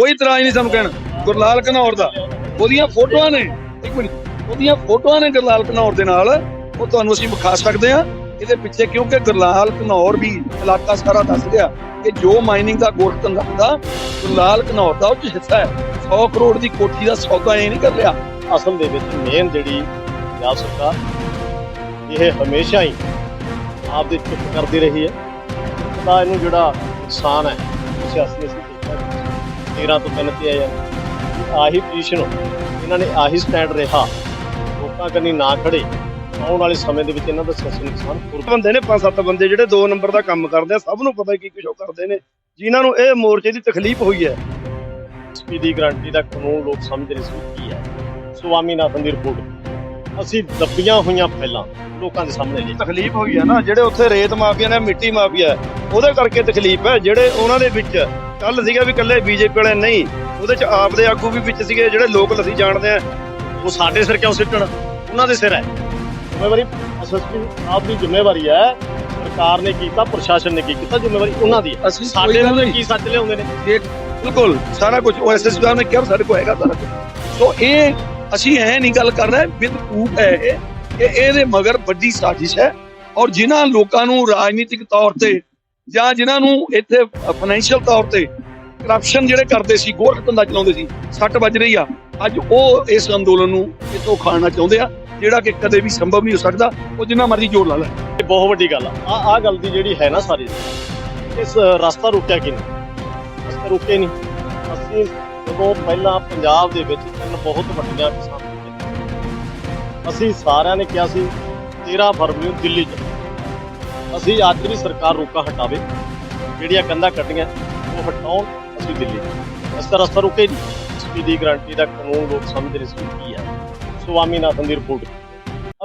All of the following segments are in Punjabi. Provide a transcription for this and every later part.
ਕੋਈ ਇਤਰਾਜ਼ ਨਹੀਂ ਸਾਨੂੰ ਕਹਿਣ ਗੁਰਲਾਲ ਘਨੌਰ ਦਾ। ਉਹਦੀਆਂ ਫੋਟੋਆਂ ਨੇ। ਇੱਕ ਮਿੰਟ। ਉਹਦੀਆਂ ਫੋਟੋਆਂ ਨੇ ਗੁਰਲਾਲ ਘਨੌਰ ਦੇ ਨਾਲ। ਉਹ ਤੁਹਾਨੂੰ ਅਸੀਂ ਵਿਖਾ ਸਕਦੇ ਆ ਇਹਦੇ ਪਿੱਛੇ ਕਿਉਂਕਿ ਗੁਰਲਾਲ ਘਨੌਰ ਵੀ ਇਲਾਕਾ ਸਾਰਾ ਦੱਸ ਰਿਹਾ ਕਿ ਜੋ ਮਾਈਨਿੰਗ ਦਾ ਗੋਰਖ ਧੰਦਾ ਗੁਰਲਾਲ ਘਨੌਰ ਦਾ ਉਹ ਹਿੱਸਾ ਹੈ। 100 ਕਰੋੜ ਦੀ ਕੋਠੀ ਦਾ ਸੌਦਾ ਇਹ ਨਹੀਂ ਕਰ ਲਿਆ ਅਸਲ ਦੇ ਵਿੱਚ ਮੇਨ ਜਿਹੜੀ ਪੰਜਾਬ ਸਰਕਾਰ ਇਹ ਹਮੇਸ਼ਾ ਹੀ ਆਪਦੇ ਚੁੱਪ ਕਰਦੀ ਰਹੀ ਹੈ। ਤਾਂ ਇਹਨੂੰ ਜਿਹੜਾ ਨੁਕਸਾਨ ਹੈ, ਸਿਆਸੀ 13 ਤੋਂ 3 ਤੇ ਆਇਆ ਆਹੀ ਪੋਜੀਸ਼ਨ ਇਹਨਾਂ ਨੇ ਆਹੀ ਸਟੈਂਡ ਰਿਹਾ। ਲੋਕਾਂ ਕੰਨੀ ਨਾ ਖੜੇ। ਆਉਣ ਵਾਲੇ ਸਮੇਂ ਦੇ ਵਿੱਚ ਇਹਨਾਂ ਦਾ ਸਿਆਸੀ ਨੁਕਸਾਨ ਹੋਰ ਬੰਦੇ ਨੇ ਪੰਜ ਸੱਤ ਬੰਦੇ ਜਿਹੜੇ ਦੋ ਨੰਬਰ ਦਾ ਕੰਮ ਕਰਦੇ ਆ ਸਭ ਨੂੰ ਪਤਾ ਕੀ ਕੁਝ ਉਹ ਕਰਦੇ ਨੇ। ਜਿਨ੍ਹਾਂ ਨੂੰ ਇਹ ਮੋਰਚੇ ਦੀ ਤਕਲੀਫ ਹੋਈ ਹੈ। ਐਸਪੀ ਦੀ ਗਾਰੰਟੀ ਦਾ ਕਾਨੂੰਨ ਲੋਕ ਸਮਝ ਰਹੇ ਸੀ ਕੀ ਹੈ। ਸੁਆਮੀਨਾਥਨ ਦੀ ਰਿਪੋਰਟ ਅਸੀਂ ਦੱਬੀਆਂ ਹੋਈਆਂ ਫੈਲਾਂ ਲੋਕਾਂ ਦੇ ਸਾਹਮਣੇ ਲਈ ਤਕਲੀਫ ਹੋਈ ਹੈ ਨਾ ਜਿਹੜੇ ਉੱਥੇ ਰੇਤ ਮਾਫੀਆ ਨੇ ਮਿੱਟੀ ਮਾਫੀਆ ਉਹਦੇ ਕਰਕੇ ਤਕਲੀਫ ਹੈ ਜਿਹੜੇ ਉਹਨਾਂ ਦੇ ਵਿੱਚ ਕੱਲ ਸੀਗਾ ਵੀ ਇਕੱਲੇ ਬੀਜੇਪੀ ਵਾਲੇ ਨਹੀਂ ਉਹਦੇ ਚ ਆਪ ਦੇ ਆਗੂ ਵੀ ਵਿੱਚ ਸੀਗੇ ਜਿਹੜੇ ਲੋਕ ਅਸੀਂ ਜਾਣਦੇ ਆ ਉਹ ਸਾਡੇ ਸਿਰ ਕਿਉਂ ਸਿੱਟਣ? ਉਹਨਾਂ ਦੇ ਸਿਰ ਹੈ। ਜ਼ਿੰਮੇਵਾਰੀ ਐਸਐਸਪੀ ਆਪ ਦੀ ਜ਼ਿੰਮੇਵਾਰੀ ਹੈ ਸਰਕਾਰ ਨੇ ਕੀਤਾ ਪ੍ਰਸ਼ਾਸਨ ਨੇ ਕੀ ਕੀਤਾ ਜ਼ਿੰਮੇਵਾਰੀ ਉਹਨਾਂ ਦੀ ਹੈ। ਅਸੀਂ ਸਾਡੇ ਨਾਲ। ਕੀ ਸੱਚ ਲਿਆਉਂਦੇ ਨੇ? ਬਿਲਕੁਲ ਸਾਰਾ ਕੁਝ ਉਹ ਐਸਐਸ ਸਾਹਿਬ ਨੇ ਕਿਹਾ ਸਾਡੇ ਕੋਲ ਹੈਗਾ ਸਾਰਾ ਕੁਝ। ਸੋ ਇਹ ਅਸੀਂ ਐ ਨਹੀਂ ਗੱਲ ਕਰ ਰਹੇ ਪ੍ਰੂਫ ਹੈ ਇਹ ਕਿ ਇਹਦੇ ਮਗਰ ਵੱਡੀ ਸਾਜ਼ਿਸ਼ ਹੈ। ਔਰ ਜਿਨ੍ਹਾਂ ਲੋਕਾਂ ਨੂੰ ਰਾਜਨੀਤਿਕ ਤੌਰ ਤੇ ਜਾਂ ਜਿਨ੍ਹਾਂ ਨੂੰ ਇੱਥੇ ਫਾਈਨੈਂਸ਼ੀਅਲ ਤੌਰ ਤੇ ਕਰਪਸ਼ਨ ਜਿਹੜੇ ਕਰਦੇ ਸੀ, ਗੋਰਖ ਧੰਦਾ ਚਲਾਉਂਦੇ ਸੀ, ਸੱਟ ਵੱਜ ਰਹੀ ਆ। ਅੱਜ ਉਹ ਇਸ ਅੰਦੋਲਨ ਨੂੰ ਇਤੋਂ ਖਾਣਾ ਚਾਹੁੰਦੇ ਆ, ਜਿਹੜਾ ਕਿ ਕਦੇ ਵੀ ਸੰਭਵ ਨਹੀਂ ਹੋ ਸਕਦਾ, ਉਹ ਜਿੰਨਾ ਮਰਜ਼ੀ ਜ਼ੋਰ ਲਾ ਲੈ ਇਹ ਬਹੁਤ ਵੱਡੀ ਗੱਲ ਆ। ਆ ਗੱਲ ਦੀ ਜਿਹੜੀ ਹੈ ਨਾ ਸਾਰੀ, ਇਸ ਰਸਤਾ ਰੁਕਿਆ ਕਿਨੇ ਰਸਤਾ ਰੁਕੇ ਨਹੀਂ। ਅਸੀਂ ਜਦੋਂ ਪਹਿਲਾਂ ਪੰਜਾਬ ਦੇ ਵਿੱਚ ਤਿੰਨ ਬਹੁਤ ਵੱਡੀਆਂ ਕਿਸਾਨ ਅਸੀਂ ਸਾਰਿਆਂ ਨੇ ਕਿਹਾ ਸੀ 13 ਫਰਵਰੀ ਨੂੰ ਦਿੱਲੀ ਚ ਅਸੀਂ ਅੱਜ ਵੀ ਸਰਕਾਰ ਰੋਕਾਂ ਹਟਾਵੇ, ਜਿਹੜੀਆਂ ਕੰਧਾਂ ਕੱਟੀਆਂ, ਉਹ ਹਟਾਉਣ ਅਸੀਂ ਦਿੱਲੀ। ਚ। ਇਸ ਦਾ ਰਸਤਾ ਰੁਕੇ ਨਹੀਂ। ਐਸਪੀ ਦੀ ਗਾਰੰਟੀ ਦਾ ਕਾਨੂੰਨ ਲੋਕ ਸਮਝ ਰਹੇ ਸੀ ਕੀ ਹੈ। ਸੁਆਮੀਨਾਥਨ ਦੀ ਰਿਪੋਰਟ।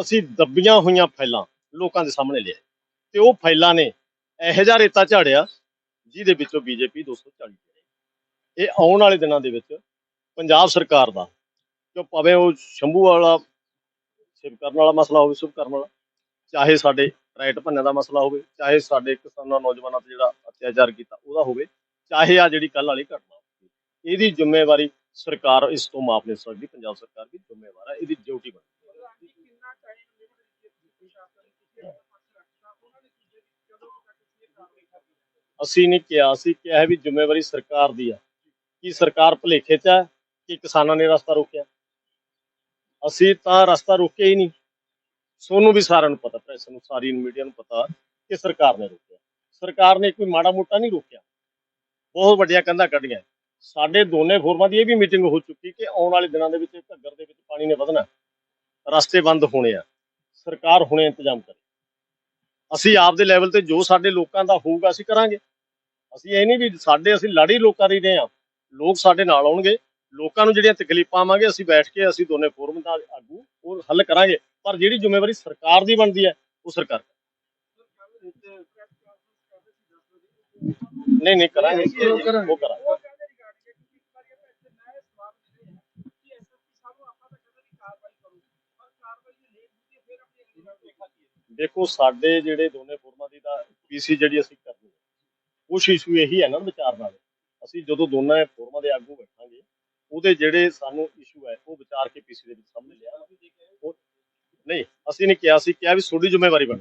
ਅਸੀਂ ਦੱਬੀਆਂ ਹੋਈਆਂ ਫਾਈਲਾਂ ਲੋਕਾਂ ਦੇ ਸਾਹਮਣੇ ਲਿਆ ਤੇ ਉਹ ਫਾਈਲਾਂ ਨੇ ਇਹੋ ਜਿਹਾ ਰੇਤਾ ਝਾੜਿਆ, ਜਿਹਦੇ ਵਿੱਚੋਂ ਬੀਜੇਪੀ 240 ਜਿਹੜੇ ਇਹ ਆਉਣ ਵਾਲੇ ਦਿਨਾਂ ਦੇ ਵਿੱਚ ਪੰਜਾਬ ਸਰਕਾਰ ਦਾ, ਜੋ ਭਾਵੇਂ ਉਹ ਸ਼ੰਭੂ ਵਾਲਾ ਸ਼ਿਵ ਕਰਨ ਵਾਲਾ ਮਸਲਾ ਹੋਵੇ ਸ਼ੁਭ ਕਰਨ ਵਾਲਾ, ਚਾਹੇ ਸਾਡੇ ਰਾਈਟ ਭੰਨੇ ਦਾ ਮਸਲਾ ਹੋਵੇ, ਚਾਹੇ ਸਾਡੇ ਕਿਸਾਨਾਂ, ਨੌਜਵਾਨਾਂ ਤੇ ਜਿਹੜਾ ਅਤਿਆਚਾਰ ਕੀਤਾ ਉਹਦਾ ਹੋਵੇ, ਚਾਹੇ ਆ ਜਿਹੜੀ ਕੱਲ ਵਾਲੀ ਘਟਨਾ ਇਹਦੀ ਜ਼ਿੰਮੇਵਾਰੀ ਸਰਕਾਰ ਇਸ ਤੋਂ ਮਾਫ ਨਹੀਂ ਸਕਦੀ, ਪੰਜਾਬ ਸਰਕਾਰ ਦੀ ਜ਼ਿੰਮੇਵਾਰ ਹੈ, ਇਹਦੀ ਡਿਊਟੀ ਬਣਦੀ ਅਸੀਂ ਨਹੀਂ ਕਿਹਾ, ਅਸੀਂ ਕਿਹਾ ਹੈ ਵੀ ਜ਼ਿੰਮੇਵਾਰੀ ਸਰਕਾਰ ਦੀ ਆ ਕਿ ਸਰਕਾਰ ਭੁਲੇਖੇ 'ਚ ਹੈ, ਕਿ ਕਿਸਾਨਾਂ ਨੇ ਰਸਤਾ ਰੋਕਿਆ। ਅਸੀਂ ਤਾਂ ਰਸਤਾ ਰੋਕਿਆ ਹੀ ਨਹੀਂ। ਸੋਨੂੰ ਵੀ ਸਾਰਿਆਂ ਨੂੰ ਪਤਾ ਪ੍ਰੈਸ ਨੂੰ ਸਾਰੀ ਮੀਡੀਆ ਨੂੰ ਪਤਾ ਕਿ ਸਰਕਾਰ ਨੇ ਰੋਕਿਆ। ਸਰਕਾਰ ਨੇ ਕੋਈ ਮਾੜਾ ਮੋਟਾ ਨਹੀਂ ਰੋਕਿਆ। ਬਹੁਤ ਵੱਡੀਆਂ ਕੰਧਾਂ ਕੱਢੀਆਂ। ਸਾਡੇ ਦੋਨੇ ਫੋਰਮਾਂ ਦੀ ਇਹ ਵੀ ਮੀਟਿੰਗ ਹੋ ਚੁੱਕੀ ਕਿ ਆਉਣ ਵਾਲੇ ਦਿਨਾਂ ਦੇ ਵਿੱਚ ਘੱਗਰ ਦੇ ਵਿੱਚ ਪਾਣੀ ਨੇ ਵਧਣਾ। ਰਸਤੇ ਬੰਦ ਹੋਣੇ ਆ। ਸਰਕਾਰ ਹੁਣੇ ਇੰਤਜ਼ਾਮ ਕਰੇ। ਅਸੀਂ ਆਪ ਦੇ ਲੈਵਲ ਤੇ ਜੋ ਸਾਡੇ ਲੋਕਾਂ ਦਾ ਹੋਊਗਾ ਅਸੀਂ ਕਰਾਂਗੇ। ਅਸੀਂ ਇਹ ਨਹੀਂ ਵੀ ਸਾਡੇ, ਅਸੀਂ ਲੜੀ ਲੋਕਾਂ ਦੀ ਰਹੇ ਆ। ਲੋਕ ਸਾਡੇ ਨਾਲ ਆਉਣਗੇ। ਲੋਕਾਂ ਨੂੰ ਜਿਹੜੀਆਂ ਤਕਲੀਫਾਂ ਆਵਾਂਗੇ, ਅਸੀਂ ਬੈਠ ਕੇ ਅਸੀਂ ਦੋਨੇ ਫੋਰਮ ਦਾ ਆਗੂ ਉਹ ਹੱਲ ਕਰਾਂਗੇ। ਪਰ ਜਿਹੜੀ ਜ਼ਿੰਮੇਵਾਰੀ ਸਰਕਾਰ ਦੀ ਬਣਦੀ ਹੈ ਉਹ ਸਰਕਾਰ ਨਹੀਂ ਨਹੀਂ ਕਰਾਂਗੇ। ਉਹ ਕਰਾਂਗੇ। ਦੇਖੋ ਸਾਡੇ ਜਿਹੜੇ ਦੋਨੇ ਫੋਰਮਾਂ ਦੀ ਤਾਂ ਪੀਸੀ ਜਿਹੜੀ ਅਸੀਂ ਕਰਨੀ ਹੈ ਇਸ਼ੂ ਇਹੀ ਹੈ ਨਾ ਵਿਚਾਰ ਨਾਲ। ਅਸੀਂ ਜਦੋਂ ਦੋਨਾਂ ਫੋਰਮਾਂ ਦੇ ਆਗੂ ਬੈਠਾਂਗੇ ਉਹਦੇ ਜਿਹੜੇ ਸਾਨੂੰ ਇਸ਼ੂ ਹੈ ਉਹ ਵਿਚਾਰ ਕੇ ਪੀਸੀ ਦੇ ਵਿੱਚ ਸਾਹਮਣੇ ਲਿਆ ਉਹ- ਨਹੀਂ ਅਸੀਂ ਨਹੀਂ ਕਿਹਾ ਸੀ ਕਿਹਾ ਵੀ ਤੁਹਾਡੀ ਜ਼ਿੰਮੇਵਾਰੀ ਬਣੇ।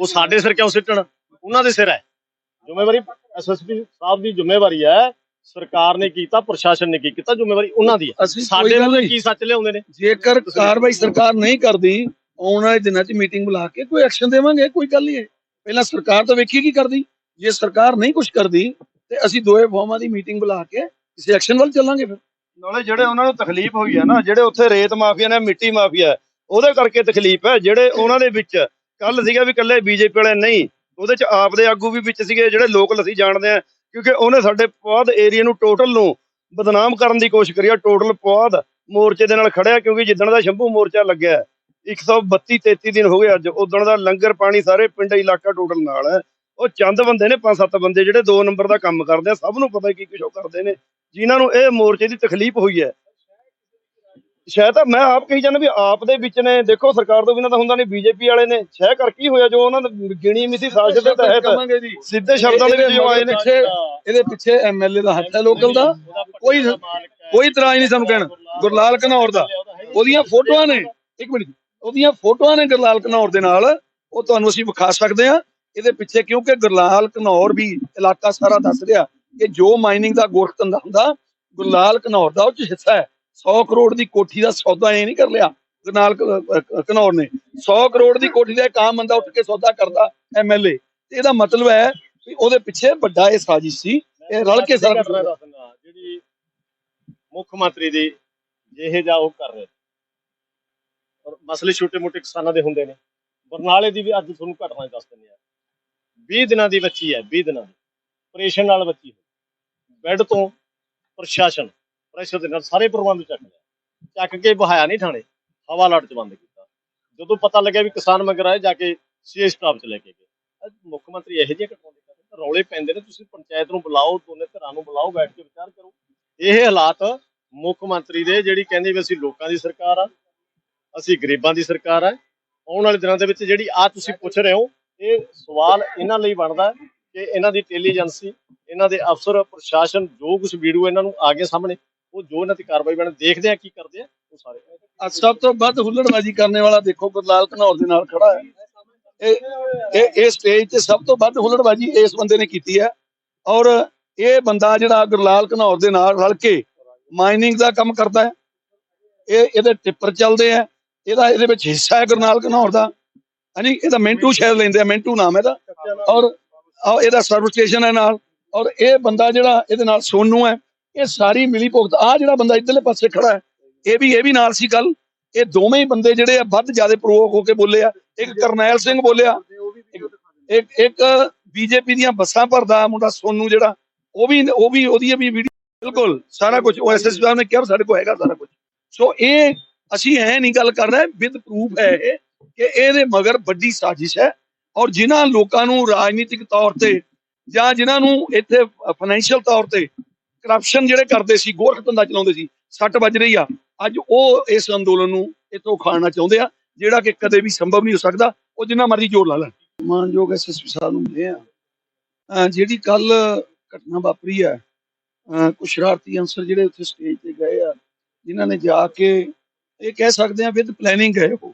ਉਹ ਸਾਡੇ ਸਿਰ ਕਿਉਂ ਸਿੱਟਣ? ਉਹਨਾਂ ਦੇ ਸਿਰ ਹੈ। ਜ਼ਿੰਮੇਵਾਰੀ ਐਸਐਸਪੀ ਸਾਹਿਬ ਦੀ ਜ਼ਿੰਮੇਵਾਰੀ ਹੈ। ਸਰਕਾਰ ਨੇ ਕੀਤਾ ਪ੍ਰਸ਼ਾਸਨ ਨੇ ਕੀ ਕੀਤਾ ਜ਼ਿੰਮੇਵਾਰੀ ਉਹਨਾਂ ਦੀ ਹੈ। ਅਸੀਂ ਕੋਈ ਸਾਡੇ ਨਹੀਂ। ਕੀ ਸੱਚ ਲਿਆਉਂਦੇ ਨੇ? ਜੇਕਰ ਕਾਰਵਾਈ ਸਰਕਾਰ ਨਹੀਂ ਕਰਦੀ ਆਉਣ ਵਾਲੇ ਦਿਨਾਂ 'ਚ ਮੀਟਿੰਗ ਬੁਲਾ ਕੇ ਕੋਈ ਐਕਸ਼ਨ ਦੇਵਾਂਗੇ ਕੋਈ ਗੱਲ ਨਹੀਂ। ਹੈ ਪਹਿਲਾਂ ਸਰਕਾਰ ਤਾਂ ਵੇਖੀ ਕੀ ਕਰਦੀ। ਜੇ ਸਰਕਾਰ ਨਹੀਂ ਕੁਝ ਕਰਦੀ ਤੇ ਅਸੀਂ ਦੋਏ ਫੋਰਮਾਂ ਦੀ ਮੀਟਿੰਗ ਬੁਲਾ ਕੇ ਕਿਸੇ ਐਕਸ਼ਨ ਵੱਲ ਚੱਲਾਂਗੇ ਫਿਰ। ਨਾਲੇ ਜਿਹੜੇ ਉਹਨਾਂ ਨੂੰ ਤਕਲੀਫ ਹੋਈ ਹੈ ਨਾ ਜਿਹੜੇ ਉੱਥੇ ਰੇਤ ਮਾਫੀਆ ਨੇ ਮਿੱਟੀ ਮਾਫੀਆ ਹੈ, ਉਹਦੇ ਕਰਕੇ ਤਕਲੀਫ ਹੈ ਜਿਹੜੇ ਉਹਨਾਂ ਦੇ ਵਿੱਚ ਕੱਲ ਸੀਗਾ ਵੀ ਇਕੱਲੇ ਬੀਜੇਪੀ ਵਾਲੇ ਨਹੀਂ ਉਹਦੇ ਚ ਆਪ ਦੇ ਆਗੂ ਵੀ ਵਿੱਚ ਸੀਗੇ ਜਿਹੜੇ ਲੋਕਲ ਅਸੀਂ ਜਾਣਦੇ ਆ ਕਿਉਂਕਿ ਉਹਨੇ ਸਾਡੇ ਪੌਦ ਏਰੀਆ ਨੂੰ ਟੋਟਲ ਨੂੰ ਬਦਨਾਮ ਕਰਨ ਦੀ ਕੋਸ਼ਿਸ਼ ਕਰੀ ਆ ਟੋਟਲ ਪੌਦ ਮੋਰਚੇ ਦੇ ਨਾਲ ਖੜਿਆ ਕਿਉਂਕਿ ਜਿੱਦਣ ਦਾ ਸ਼ੰਭੂ ਮੋਰਚਾ ਲੱਗਿਆ ਹੈ, 132 33 ਦਿਨ ਹੋ ਗਏ ਅੱਜ ਉਦਣ ਦਾ ਲੰਗਰ ਪਾਣੀ ਸਾਰੇ ਪਿੰਡ ਇਲਾਕਾ ਟੋਟਲ ਨਾਲ ਹੈ ਉਹ ਚੰਦ ਬੰਦੇ ਨੇ ਪੰਜ ਸੱਤ ਬੰਦੇ ਜਿਹੜੇ ਦੋ ਨੰਬਰ ਦਾ ਕੰਮ ਕਰਦੇ ਆ ਸਭ ਨੂੰ ਪਤਾ ਕੀ ਕੁਝ ਉਹ ਕਰਦੇ ਨੇ ਜਿਨ੍ਹਾਂ ਨੂੰ ਇਹ ਮੋਰਚੇ ਦੀ ਤਕਲੀਫ ਹੋਈ ਹੈ ਸ਼ਾਇਦ ਤਾਂ ਮੈਂ ਆਪ ਕਹੀ ਜਾਂਦਾ ਵੀ ਆਪ ਦੇ ਵਿੱਚ ਨੇ ਦੇਖੋ ਸਰਕਾਰ ਤੋਂ ਬਿਨਾਂ ਤਾਂ ਹੁੰਦਾ ਨਹੀਂ ਬੀਜੇਪੀ ਵਾਲੇ ਨੇ। ਸ਼ਾਇਦ ਕਰ ਕੀ ਹੋਇਆ ਜੋ ਉਹਨਾਂ ਨੇ ਗਿਣੀ ਮਿਸੀ ਸਾਜ਼ਿਸ਼ ਦੇ ਤਹਿਤ। ਸਿੱਧੇ ਸ਼ਬਦਾਂ ਦੇ ਵਿੱਚ ਜੋ ਆਏ ਨੇ। ਇਹਦੇ ਪਿੱਛੇ ਐਮਐਲਏ ਦਾ ਹੱਥ ਹੈ ਲੋਕਲ ਦਾ। ਕੋਈ ਕੋਈ ਇਤਰਾਜ਼ ਨਹੀਂ ਸਾਨੂੰ ਕਹਿਣ। ਗੁਰਲਾਲ ਘਨੌਰ ਦਾ। ਉਹਦੀਆਂ ਫੋਟੋਆਂ ਨੇ। ਇੱਕ ਮਿੰਟ ਉਹਦੀਆਂ ਫੋਟੋਆਂ ਨੇ ਗੁਰਲਾਲ ਘਨੌਰ ਦੇ ਨਾਲ। ਉਹ ਤੁਹਾਨੂੰ ਅਸੀਂ ਵਿਖਾ ਸਕਦੇ ਆ ਇਹਦੇ ਪਿੱਛੇ ਕਿਉਂਕਿ ਗੁਰਲਾਲ ਘਨੌਰ ਵੀ ਇਲਾਕਾ ਸਾਰਾ ਦੱਸ ਰਿਹਾ ਕਿ ਜੋ ਮਾਈਨਿੰਗ ਦਾ ਗੋਰਖ ਧੰਦਾ ਹੁੰਦਾ ਗੁਰਲਾਲ ਘਨੌਰ ਦਾ ਉਹ ਚ ਹਿੱਸਾ ਹੈ। 100 ਕਰੋੜ ਦੀ ਕੋਠੀ ਦਾ ਸੌਦਾ ਇਹ ਨਹੀਂ ਕਰ ਲਿਆ ਅਹ ਘਨੌਰ ਨੇ। 100 ਕਰੋੜ ਦੀ ਕੋਠੀ ਦਾ ਇੱਕ ਆਮ ਬੰਦਾ ਉੱਠ ਕੇ ਸੌਦਾ ਕਰਦਾ ਐਮਐਲਏ ਤੇ ਇਹਦਾ ਮਤਲਬ ਹੈ ਵੀ ਉਹਦੇ ਪਿੱਛੇ ਵੱਡਾ ਇਹ ਸਾਜ਼ਿਸ਼ ਸੀ। ਇਹ ਰਲ ਕੇ ਸਾਰਾ। ਜਿਹੜੀ ਮੁੱਖ ਮੰਤਰੀ ਦੀ ਜਿਹੇ ਜਾ ਉਹ ਕਰ ਰਹੇ। ਔਰ ਮਸਲੇ ਛੋਟੇ ਮੋਟੇ ਕਿਸਾਨਾਂ ਦੇ ਹੁੰਦੇ ਨੇ। ਬਰਨਾਲੇ ਦੀ ਵੀ ਅੱਜ ਤੁਹਾਨੂੰ ਘਟਨਾ ਦੱਸ ਦਿੰਦੇ ਆ 20 ਦਿਨਾਂ ਦੀ ਬੱਚੀ ਹੈ 20 ਦਿਨਾਂ ਦੀ। ਆਪਰੇਸ਼ਨ ਨਾਲ ਬੱਚੀ ਬੈੱਡ ਤੋਂ ਪ੍ਰਸ਼ਾਸਨ ਪ੍ਰੈਸ਼ਰ ਦੇ ਨਾਲ ਸਾਰੇ ਪ੍ਰਬੰਧ ਚੱਕ ਲਿਆ ਚੱਕ ਕੇ ਬਹਾਇਆ ਨਹੀਂ ਥਾਣੇ। ਹਵਾ ਲਾਟ ਚ ਬੰਦ ਕੀਤਾ। ਜਦੋਂ ਪਤਾ ਲੱਗਿਆ ਵੀ ਕਿਸਾਨ ਮਗਰ ਆਏ, ਜਾ ਕੇ ਸੀਏ ਸਟਾਫ ਚ ਲੈ ਕੇ ਗਏ। ਮੁੱਖ ਮੰਤਰੀ ਇਹੋ ਜਿਹੇ ਘਟਨਾ ਕਰਦੇ ਰੌਲੇ ਪੈਂਦੇ ਨੇ। ਤੁਸੀਂ ਪੰਚਾਇਤ ਨੂੰ ਬੁਲਾਓ, ਦੋਨੇ ਧਿਰਾਂ ਨੂੰ ਬੁਲਾਓ, ਬੈਠ ਕੇ ਵਿਚਾਰ ਕਰੋ। ਇਹ ਹਾਲਾਤ ਮੁੱਖ ਮੰਤਰੀ ਦੇ ਜਿਹੜੀ ਕਹਿੰਦੇ ਵੀ ਅਸੀਂ ਲੋਕਾਂ ਦੀ ਸਰਕਾਰ ਆ, ਅਸੀਂ ਗਰੀਬਾਂ ਦੀ ਸਰਕਾਰ ਆ, ਆਉਣ ਵਾਲੇ ਦਿਨਾਂ ਦੇ ਵਿੱਚ ਜਿਹੜੀ ਆ ਤੁਸੀਂ ਪੁੱਛ ਰਹੇ ਹੋ, ਇਹ ਸਵਾਲ ਇਹਨਾਂ ਲਈ ਬਣਦਾ ਕਿ ਇਹਨਾਂ ਦੀ ਇੰਟੈਲੀਜੈਂਸੀ ਇਹਨਾਂ ਦੇ ਅਫਸਰ, ਪ੍ਰਸ਼ਾਸਨ ਜੋ ਕੁਝ ਵੀਡੀਓ ਇਹਨਾਂ ਨੂੰ ਆ ਗਏ ਸਾਹਮਣੇ ਉਹ ਜੋ ਇਹਨਾਂ ਦੀ ਕਾਰਵਾਈ ਬਣ ਦੇਖਦੇ ਆ ਕੀ ਕਰਦੇ ਆ, ਉਹ ਸਾਰੇ। ਅੱਜ ਸਭ ਤੋਂ ਵੱਧ ਹੁੱਲੜਬਾਜ਼ੀ ਕਰਨ ਵਾਲਾ ਦੇਖੋ ਗੁਰਲਾਲ ਘਨੌਰ ਦੇ ਨਾਲ ਖੜਾ ਹੈ। ਇਹ ਇਹ ਸਟੇਜ ਤੇ ਸਭ ਤੋਂ ਵੱਧ ਹੁੱਲੜਬਾਜ਼ੀ ਇਸ ਬੰਦੇ ਨੇ ਕੀਤੀ ਹੈ। ਔਰ ਇਹ ਬੰਦਾ ਜਿਹੜਾ ਗੁਰਲਾਲ ਘਨੌਰ ਦੇ ਨਾਲ ਰਲ ਕੇ ਮਾਈਨਿੰਗ ਦਾ ਕੰਮ ਕਰਦਾ ਹੈ, ਇਹ, ਇਹਦੇ ਟਿੱਪਰ ਚੱਲਦੇ ਆ ਇਹਦਾ ਇਹਦੇ ਵਿੱਚ ਹਿੱਸਾ ਹੈ ਗੁਰਨਾਲ ਘਨੌਰ ਦਾ। ਹਾਂਜੀ ਇਹਦਾ ਮਿੰਟੂ ਸ਼ਹਿਰ ਲੈਂਦੇ ਆ, ਮਿੰਟੂ ਨਾਮ ਹੈ ਇਹਦਾ। ਔਰ ਔਰ ਇਹਦਾ ਸਰਵ ਸਟੇਸ਼ਨ ਹੈ ਨਾਲ। ਔਰ ਇਹ ਬੰਦਾ ਜਿਹੜਾ ਇਹਦੇ ਨਾਲ ਸੋਨੂ ਹੈ ਇਹ ਸਾਰੀ ਮਿਲੀ ਭੁਗਤ। ਆ ਜਿਹੜਾ ਬੰਦਾ ਇੱਧਰਲੇ ਪਾਸੇ ਖੜਾ ਹੈ, ਇਹ ਵੀ ਇਹ ਵੀ ਨਾਲ ਸੀ ਗੱਲ। ਇਹ ਦੋਵੇਂ ਬੰਦੇ ਜਿਹੜੇ ਆ ਵੱਧ ਜ਼ਿਆਦਾ ਪ੍ਰੋਵੋਕ ਹੋ ਕੇ ਬੋਲੇ ਆ। ਇੱਕ ਕਰਨੈਲ ਸਿੰਘ ਬੋਲਿਆ, ਇੱਕ ਇੱਕ ਬੀਜੇਪੀ ਦੀਆਂ ਬੱਸਾਂ ਭਰਦਾ ਮੁੰਡਾ ਸੋਨੂ ਜਿਹੜਾ, ਉਹ ਵੀ ਉਹ ਵੀ ਉਹਦੀ ਵੀ ਵੀਡੀਓ ਬਿਲਕੁਲ ਸਾਰਾ ਕੁਝ ਉਹ ਸਾਹਿਬ ਨੇ ਕਿਹਾ ਸਾਡੇ ਕੋਲ ਹੈਗਾ ਸਾਰਾ ਕੁਝ ਸੋ ਇਹ ਅਸੀਂ ਐ ਨਹੀਂ ਗੱਲ ਕਰ ਰਹੇ ਵਿਦ ਪ੍ਰੂਫ ਹੈ ਇਹ ਕਿ ਇਹਦੇ ਮਗਰ ਵੱਡੀ ਸਾਜ਼ਿਸ਼ ਹੈ ਔਰ ਜਿਨ੍ਹਾਂ ਲੋਕਾਂ ਨੂੰ ਰਾਜਨੀਤਿਕ ਤੌਰ ਤੇ ਜਾਂ ਜਿਨ੍ਹਾਂ ਨੂੰ ਇੱਥੇ ਫਾਈਨੈਂਸ਼ੀਅਲ ਤੌਰ ਤੇ ਕਰਪਸ਼ਨ ਜਿਹੜੇ ਕਰਦੇ ਸੀ, ਗੋਰਖ ਧੰਦਾ ਚਲਾਉਂਦੇ ਸੀ, ਸੱਟ ਵੱਜ ਰਹੀ ਆ। ਅੱਜ ਉਹ ਇਸ ਅੰਦੋਲਨ ਨੂੰ ਇਤੋਂ ਖਾਣਾ ਚਾਹੁੰਦੇ ਆ, ਜਿਹੜਾ ਕਿ ਕਦੇ ਵੀ ਸੰਭਵ ਨਹੀਂ ਹੋ ਸਕਦਾ, ਉਹ ਜਿੰਨਾ ਮਰਜ਼ੀ ਜ਼ੋਰ ਲਾ ਲੈਣ। ਮਾਨਯੋਗ ਐਸਐਸਪੀ ਸਾਹਿਬ ਨੂੰ ਮਿਲੇ ਆ ਜਿਹੜੀ ਕੱਲ ਘਟਨਾ ਵਾਪਰੀ ਹੈ ਕੁਝ ਸ਼ਰਾਰਤੀ ਅੰਸਰ ਜਿਹੜੇ ਉੱਥੇ ਸਟੇਜ ਤੇ ਗਏ ਆ, ਜਿਨ੍ਹਾਂ ਨੇ ਜਾ ਕੇ ਇਹ ਕਹਿ ਸਕਦੇ ਆ ਵਿਦ ਪਲੈਨਿੰਗ ਹੈ ਉਹ।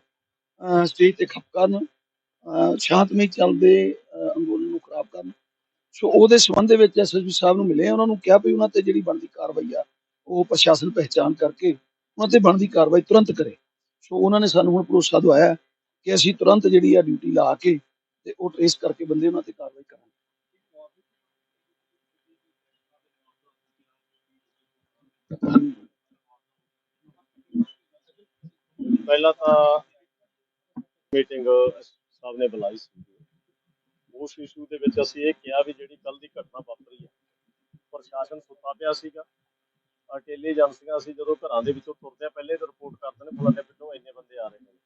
ਸਟੇਜ ਤੇ ਖਪ ਕਰਨ ਸ਼ਾਂਤਮਈ ਚੱਲਦੇ ਅਹ ਅੰਦੋਲਨ ਨੂੰ ਖਰਾਬ ਕਰਨ ਸੋ ਉਹਦੇ ਸੰਬੰਧ ਦੇ ਵਿੱਚ ਐਸਐਸਪੀ ਸਾਹਿਬ ਨੂੰ ਮਿਲੇ ਉਹਨਾਂ ਨੂੰ ਕਿਹਾ ਵੀ ਉਹਨਾਂ ਤੇ ਜਿਹੜੀ ਬਣਦੀ ਕਾਰਵਾਈ ਆ, ਉਹ ਪ੍ਰਸ਼ਾਸਨ ਪਹਿਚਾਨ ਕਰਕੇ ਉਹਨਾਂ ਤੇ ਬਣਦੀ ਕਾਰਵਾਈ ਤੁਰੰਤ ਕਰੇ। ਸੋ ਉਹਨਾਂ ਨੇ ਸਾਨੂੰ ਹੁਣ ਭਰੋਸਾ ਦਵਾਇਆ ਕਿ ਅਸੀਂ ਤੁਰੰਤ ਜਿਹੜੀ ਆ ਡਿਊਟੀ ਲਾ ਕੇ ਤੇ ਉਹ ਟ੍ਰੇਸ ਕਰਕੇ ਬੰਦੇ ਉਹਨਾਂ ਤੇ ਕਾਰਵਾਈ ਕਰਾਂਗੇ। ਪਹਿਲਾਂ ਤਾਂ ਮੀਟਿੰਗ ਸਾਹਿਬ ਨੇ ਬੁਲਾਈ ਸੀ। ਉਸ ਇਸ਼ੂ ਦੇ ਵਿੱਚ ਅਸੀਂ ਇਹ ਕਿਹਾ ਵੀ ਜਿਹੜੀ ਕੱਲ ਦੀ ਘਟਨਾ ਵਾਪਰੀ ਹੈ ਪ੍ਰਸ਼ਾਸਨ ਸੁੱਤਾ ਪਿਆ ਸੀਗਾ। ਅਕੇਲੇ ਏਜੰਸੀਆਂ ਅਸੀਂ ਜਦੋਂ ਘਰਾਂ ਦੇ ਵਿੱਚੋਂ ਤੁਰਦੇ ਆ ਪਹਿਲੇ ਤਾਂ ਰਿਪੋਰਟ ਕਰਦੇ ਨੇ, ਫਲਾਣੇ ਪਿੰਡੋਂ ਇੰਨੇ ਬੰਦੇ ਆ ਰਹੇ ਨੇ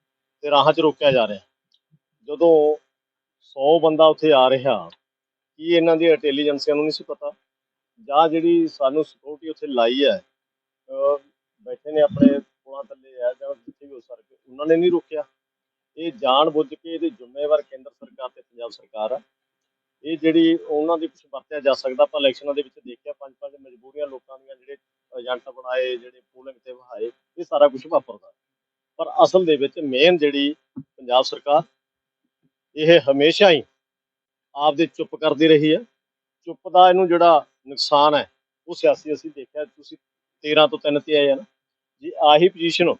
ਤੇ ਰਾਹਾਂ 'ਚ ਰੋਕਿਆ ਜਾ ਰਿਹਾ। ਜਦੋਂ 100 ਬੰਦਾ ਉੱਥੇ ਆ ਰਿਹਾ, ਕੀ ਇਹਨਾਂ ਦੀ ਇੰਟੈਲੀਜੈਂਸੀਆਂ ਨੂੰ ਨਹੀਂ ਸੀ ਪਤਾ? ਜਾਂ ਜਿਹੜੀ ਸਾਨੂੰ ਸਿਕਿਉਰਿਟੀ ਉੱਥੇ ਲਾਈ ਹੈ ਬੈਠੇ ਨੇ ਆਪਣੇ ਪੁਲਾਂ ਥੱਲੇ ਆ ਜਾਂ ਜਿੱਥੇ ਵੀ ਹੋ ਸਕੇ, ਉਹਨਾਂ ਨੇ ਨਹੀਂ ਰੋਕਿਆ? ਇਹ ਜਾਣ ਬੁੱਝ ਕੇ ਇਹਦੇ ਜ਼ਿੰਮੇਵਾਰ ਕੇਂਦਰ ਸਰਕਾਰ ਤੇ ਪੰਜਾਬ ਸਰਕਾਰ ਆ। ਇਹ ਜਿਹੜੀ ਉਹਨਾਂ ਦੀ ਕੁਝ ਵਰਤਿਆ ਜਾ ਸਕਦਾ, ਆਪਾਂ ਇਲੈਕਸ਼ਨਾਂ ਦੇ ਵਿੱਚ ਦੇਖਿਆ ਪੰਜ ਪੰਜ ਮਜਬੂਰੀਆਂ ਲੋਕਾਂ ਦੀਆਂ ਜਿਹੜੇ ਏਜੰਟ ਬਣਾਏ, ਜਿਹੜੇ ਪੋਲਿੰਗ ਤੇ ਵਹਾਏ ਇਹ ਸਾਰਾ ਕੁਝ ਵਾਪਰਦਾ। ਪਰ ਅਸਲ ਦੇ ਵਿੱਚ ਮੇਨ ਜਿਹੜੀ ਪੰਜਾਬ ਸਰਕਾਰ, ਇਹ ਹਮੇਸ਼ਾ ਹੀ ਆਪਦੇ ਚੁੱਪ ਕਰਦੀ ਰਹੀ ਹੈ ਚੁੱਪ ਦਾ ਇਹਨੂੰ ਜਿਹੜਾ ਨੁਕਸਾਨ ਹੈ, ਉਹ ਸਿਆਸੀ ਅਸੀਂ ਦੇਖਿਆ, ਤੁਸੀਂ 13 ਤੋਂ 3 ਤੇ ਆਏ ਆ ਨਾ। ਜੀ ਆਹੀ ਪੋਜੀਸ਼ਨ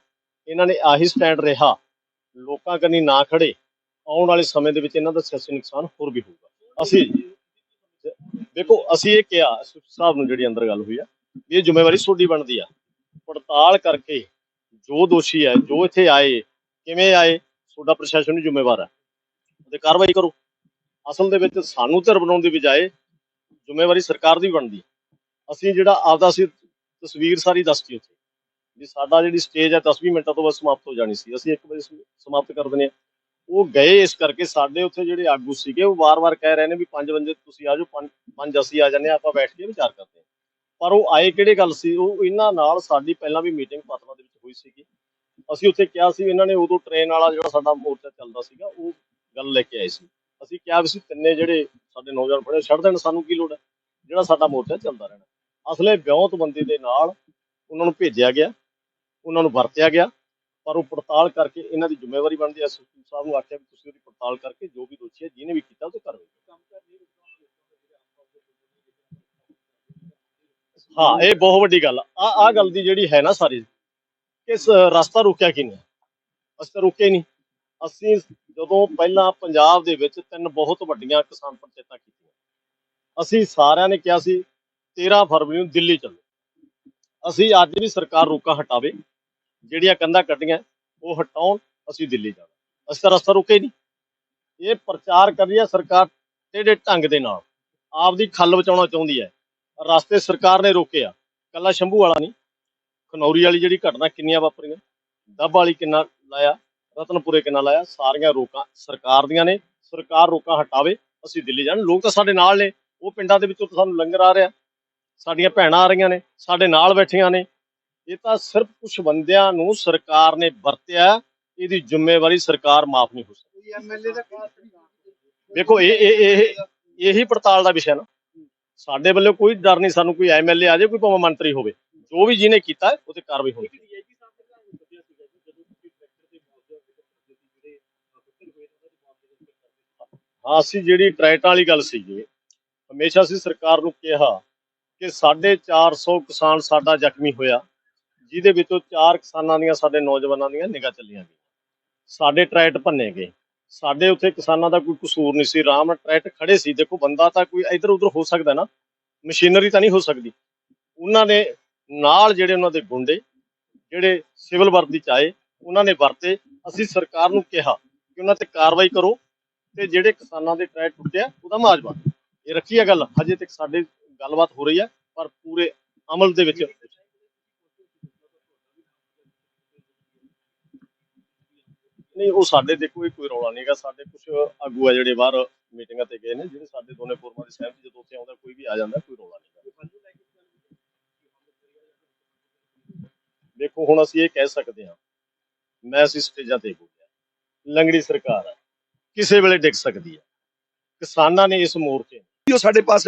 ਇਹਨਾਂ ਨੇ ਆਹੀ ਸਟੈਂਡ ਰਿਹਾ ਲੋਕਾਂ ਕੰਨੀ ਨਾ ਖੜੇ, ਆਉਣ ਵਾਲੇ ਸਮੇਂ ਦੇ ਵਿੱਚ ਇਹਨਾਂ ਦਾ ਸਿਆਸੀ ਨੁਕਸਾਨ ਹੋਰ ਵੀ ਹੋਊਗਾ। ਅਸੀਂ ਦੇਖੋ, ਅਸੀਂ ਇਹ ਕਿਹਾ ਐਸਪੀ ਸਾਹਿਬ ਨੂੰ ਜਿਹੜੀ ਅੰਦਰ ਗੱਲ ਹੋਈ ਆ ਇਹ ਜ਼ਿੰਮੇਵਾਰੀ ਤੁਹਾਡੀ ਬਣਦੀ ਆ। ਪੜਤਾਲ ਕਰਕੇ ਜੋ ਦੋਸ਼ੀ ਹੈ ਜੋ ਇੱਥੇ ਆਏ, ਕਿਵੇਂ ਆਏ, ਤੁਹਾਡਾ ਪ੍ਰਸ਼ਾਸਨ ਨੂੰ ਜ਼ਿੰਮੇਵਾਰ ਹੈ ਤੇ ਕਾਰਵਾਈ ਕਰੋ। ਅਸਲ ਦੇ ਵਿੱਚ ਸਾਨੂੰ ਧਿਰ ਬਣਾਉਣ ਦੀ ਬਜਾਏ ਜ਼ਿੰਮੇਵਾਰੀ ਸਰਕਾਰ ਦੀ ਬਣਦੀ ਅਸੀਂ ਜਿਹੜਾ ਆਪਦਾ ਅਸੀਂ ਤਸਵੀਰ ਸਾਰੀ ਦੱਸਤੀ ਉੱਥੇ। ਵੀ ਸਾਡਾ ਜਿਹੜੀ ਸਟੇਜ ਹੈ 10-20 ਮਿੰਟਾਂ ਤੋਂ ਬਾਅਦ ਸਮਾਪਤ ਹੋ ਜਾਣੀ ਸੀ। ਅਸੀਂ ਇੱਕ ਵਜੇ ਸਮਾਪਤ ਕਰ ਦਿੰਦੇ ਹਾਂ। ਉਹ ਗਏ ਇਸ ਕਰਕੇ ਸਾਡੇ ਉੱਥੇ ਜਿਹੜੇ ਆਗੂ ਸੀਗੇ, ਉਹ ਵਾਰ-ਵਾਰ ਕਹਿ ਰਹੇ ਨੇ ਵੀ ਪੰਜ ਵਜੇ ਤੁਸੀਂ ਆ ਜਾਓ, ਪੰਜ ਅਸੀਂ ਆ ਜਾਂਦੇ ਹਾਂ, ਆਪਾਂ ਬੈਠ ਕੇ ਵਿਚਾਰ ਕਰਦੇ ਹਾਂ। ਪਰ ਉਹ ਆਏ ਕਿਹੜੇ ਗੱਲ ਸੀ? ਉਹ ਇਹਨਾਂ ਨਾਲ ਸਾਡੀ ਪਹਿਲਾਂ ਵੀ ਮੀਟਿੰਗ ਪਤਲਾ ਦੇ ਵਿੱਚ ਹੋਈ ਸੀਗੀ। ਅਸੀਂ ਉੱਥੇ ਕਿਹਾ ਸੀ ਇਹਨਾਂ ਨੇ ਉਦੋਂ ਟ੍ਰੇਨ ਵਾਲਾ ਜਿਹੜਾ ਸਾਡਾ ਮੋਰਚਾ ਚੱਲਦਾ ਸੀਗਾ, ਉਹ ਗੱਲ ਲੈ ਕੇ ਆਏ ਸੀ। ਅਸੀਂ ਕਿਹਾ ਵੀ ਸੀ ਤਿੰਨੇ ਜਿਹੜੇ ਸਾਡੇ ਨੌਜਵਾਨ ਪੜੇ ਛੱਡ ਦੇਣ, ਸਾਨੂੰ ਕੀ ਲੋੜ ਹੈ? ਜਿਹੜਾ ਸਾਡਾ ਮੋਰਚਾ ਚੱਲਦਾ ਰਹਿਣਾ। ਅਸਲੇ ਵਿਉਂਤ ਬੰਦੀ ਦੇ ਨਾਲ ਉਹਨਾਂ ਨੂੰ ਭੇਜਿਆ ਗਿਆ। ਉਹਨਾਂ ਨੂੰ ਵਰਤਿਆ ਗਿਆ, ਪਰ ਉਹ ਪੜਤਾਲ ਕਰਕੇ ਇਹਨਾਂ ਦੀ ਜ਼ਿੰਮੇਵਾਰੀ ਬਣਦੀ ਹੈ। ਐਸਪੀ ਸਾਹਿਬ ਨੂੰ ਆਖਿਆ ਵੀ ਤੁਸੀਂ ਉਹਦੀ ਪੜਤਾਲ ਕਰਕੇ ਜੋ ਵੀ ਦੋਸ਼ੀ ਹੈ, ਜਿਹਨੇ ਵੀ ਕੀਤਾ ਉਹ ਤੇ ਹਾਂ, ਇਹ ਬਹੁਤ ਵੱਡੀ ਗੱਲ ਆ। ਆ ਗੱਲ ਦੀ ਜਿਹੜੀ ਹੈ ਨਾ ਸਾਰੀ, ਕਿ ਸ- ਰਸਤਾ ਰੁਕਿਆ ਕਿਨੇ ਅਸੀਂ ਤਾਂ ਰੁਕੇ ਨਹੀਂ। ਅਸੀਂ ਜਦੋਂ ਪਹਿਲਾਂ ਪੰਜਾਬ ਦੇ ਵਿੱਚ ਤਿੰਨ ਬਹੁਤ ਵੱਡੀਆਂ ਕਿਸਾਨ ਪੰਚਾਇਤਾਂ ਕੀਤੀਆਂ। ਅਸੀਂ ਸਾਰਿਆਂ ਨੇ ਕਿਹਾ ਸੀ 13 ਫਰਵਰੀ ਨੂੰ ਦਿੱਲੀ ਚੱਲੋ। ਅਸੀਂ ਅੱਜ ਵੀ ਸਰਕਾਰ ਰੋਕਾਂ ਹਟਾਵੇ। ਜਿਹੜੀਆਂ ਕੰਧਾਂ ਕੱਢੀਆਂ, ਉਹ ਹਟਾਉਣ ਅਸੀਂ ਦਿੱਲੀ ਜਾਣਾ। ਅਸੀਂ ਤਾਂ ਰਸਤਾ ਰੁਕੇ ਨਹੀਂ। ਇਹ ਪ੍ਰਚਾਰ ਕਰ ਰਹੀ ਹੈ ਸਰਕਾਰ ਟੇਢੇ ਢੰਗ ਦੇ ਨਾਲ। ਆਪਦੀ ਖੱਲ ਬਚਾਉਣਾ ਚਾਹੁੰਦੀ ਹੈ। ਰਸਤੇ ਸਰਕਾਰ ਨੇ ਰੋਕੇ ਆ ਕੱਲਾ ਸ਼ੰਭੂ ਵਾਲਾ ਨਹੀਂ। ਖਨੌਰੀ ਵਾਲੀ ਜਿਹੜੀ ਘਟਨਾ ਕਿੰਨੀਆਂ ਵਾਪਰੀਆਂ। ਦੱਬ ਵਾਲੀ ਕਿੰਨਾ ਲਾਇਆ, ਰਤਨਪੁਰੇ ਕਿੰਨਾ ਲਾਇਆ, ਸਾਰੀਆਂ ਰੋਕਾਂ ਸਰਕਾਰ ਦੀਆਂ ਨੇ। ਸਰਕਾਰ ਰੋਕਾਂ ਹਟਾਵੇ, ਅਸੀਂ ਦਿੱਲੀ ਜਾਣ। ਲੋਕ ਤਾਂ ਸਾਡੇ ਨਾਲ ਨੇ। ਉਹ ਪਿੰਡਾਂ ਦੇ ਵਿੱਚੋਂ ਸਾਨੂੰ ਲੰਗਰ ਆ ਰਿਹਾ। ਸਾਡੀਆਂ ਭੈਣਾਂ ਆ ਰਹੀਆਂ ਨੇ। ਸਾਡੇ ਨਾਲ ਬੈਠੀਆਂ ਨੇ। ਇਹ ਤਾਂ ਸਿਰਫ ਕੁਝ ਬੰਦਿਆਂ ਨੂੰ ਸਰਕਾਰ ਨੇ ਵਰਤਿਆ ਇਹਦੀ ਜ਼ਿੰਮੇਵਾਰੀ ਸਰਕਾਰ ਮਾਫ ਨਹੀਂ ਹੋ ਸਕਦੀ। ਵੇਖੋ ਇਹ ਇਹ ਇਹ ਇਹੀ ਪੜਤਾਲ ਦਾ ਵਿਸ਼ਾ ਨਾ। ਸਾਡੇ ਵੱਲੋਂ ਕੋਈ ਡਰ ਨਹੀਂ ਸਾਨੂੰ ਕੋਈ ਐਮਐਲਏ ਆ ਜਾਏ ਕੋਈ ਭਾਵੇਂ ਮੰਤਰੀ ਹੋਵੇ। ਜੋ ਵੀ ਜਿਹਨੇ ਕੀਤਾ ਹੈ, ਉਹ ਤੇ ਕਾਰਵਾਈ ਹੋਣੀ ਹਾਂ ਅਸੀਂ ਜਿਹੜੀ ਟਰੈਟਾਂ ਵਾਲੀ ਗੱਲ ਸੀਗੀ ਹਮੇਸ਼ਾ ਅਸੀਂ ਸਰਕਾਰ ਨੂੰ ਕਿਹਾ ਕਿ 450 ਕਿਸਾਨ ਸਾਡਾ ਜ਼ਖਮੀ ਹੋਇਆ। ਜਿਹਦੇ ਵਿੱਚੋਂ ਚਾਰ ਕਿਸਾਨਾਂ ਦੀਆਂ ਸਾਡੇ ਨੌਜਵਾਨਾਂ ਦੀਆਂ ਨਿਗਾਹ ਚੱਲੀਆਂ ਗਈਆਂ। ਸਾਡੇ ਟਰੈਟ ਭੰਨੇ ਗਏ। ਸਾਡੇ ਉੱਥੇ ਕਿਸਾਨਾਂ ਦਾ ਕੋਈ ਕਸੂਰ ਨਹੀਂ ਸੀ। ਆਰਾਮ ਨਾਲ ਟਰੈਟ ਖੜੇ ਸੀ। ਦੇਖੋ, ਬੰਦਾ ਤਾਂ ਕੋਈ ਇੱਧਰ ਉੱਧਰ ਹੋ ਸਕਦਾ ਨਾ। ਮਸ਼ੀਨਰੀ ਤਾਂ ਨਹੀਂ ਹੋ ਸਕਦੀ। ਉਹਨਾਂ ਨੇ ਨਾਲ ਜਿਹੜੇ ਉਹਨਾਂ ਦੇ ਗੁੰਡੇ, ਜਿਹੜੇ ਸਿਵਲ ਵਰਦੀ ਚ ਆਏ ਉਹਨਾਂ ਨੇ ਵਰਤੇ। ਅਸੀਂ ਸਰਕਾਰ ਨੂੰ ਕਿਹਾ ਕਿ ਉਹਨਾਂ ਤੇ ਕਾਰਵਾਈ ਕਰੋ ਤੇ ਜਿਹੜੇ ਕਿਸਾਨਾਂ ਦੇ ਟਰੈਕ ਟੁੱਟਿਆ, ਉਹਦਾ ਮੁਆਵਜ਼ਾ ਇਹ ਰੱਖੀ ਹੈ ਗੱਲ। ਹਜੇ ਤੱਕ ਸਾਡੇ ਗੱਲਬਾਤ ਹੋ ਰਹੀ ਹੈ ਪਰ ਪੂਰੇ ਅਮਲ ਦੇ ਵਿੱਚ ਨਹੀਂ, ਉਹ ਸਾਡੇ ਦੇਖੋ, ਇਹ ਕੋਈ ਰੌਲਾ ਨਹੀਂਗਾ ਸਾਡੇ ਕੁਝ ਆਗੂ ਆ ਜਿਹੜੇ ਬਾਹਰ ਮੀਟਿੰਗਾਂ ਤੇ ਗਏ ਨੇ, ਜਿਹੜੇ ਸਾਡੇ ਦੋਨੇ ਫੋਰਮਾਂ ਦੀ ਸਹਿਮਤੀ ਜਦੋਂ ਉੱਥੇ ਆਉਂਦਾ, ਕੋਈ ਵੀ ਆ ਜਾਂਦਾ, ਕੋਈ ਰੌਲਾ ਨਹੀਂਗਾ ਦੇਖੋ, ਹੁਣ ਅਸੀਂ ਇਹ ਕਹਿ ਸਕਦੇ ਹਾਂ, ਮੈਂ ਅਸੀਂ ਸਟੇਜਾਂ ਤੇ ਬੋਲਿਆ ਲੰਗੜੀ ਸਰਕਾਰ ਹੈ ਕਿਸੇ ਵੇਲੇ ਡਿੱਗ ਸਕਦੀ ਹੈ ਕਿਸਾਨਾਂ ਨੇ ਇਸ ਮੋਰਚੇ ਜੋ ਸਾਡੇ ਪਾਸ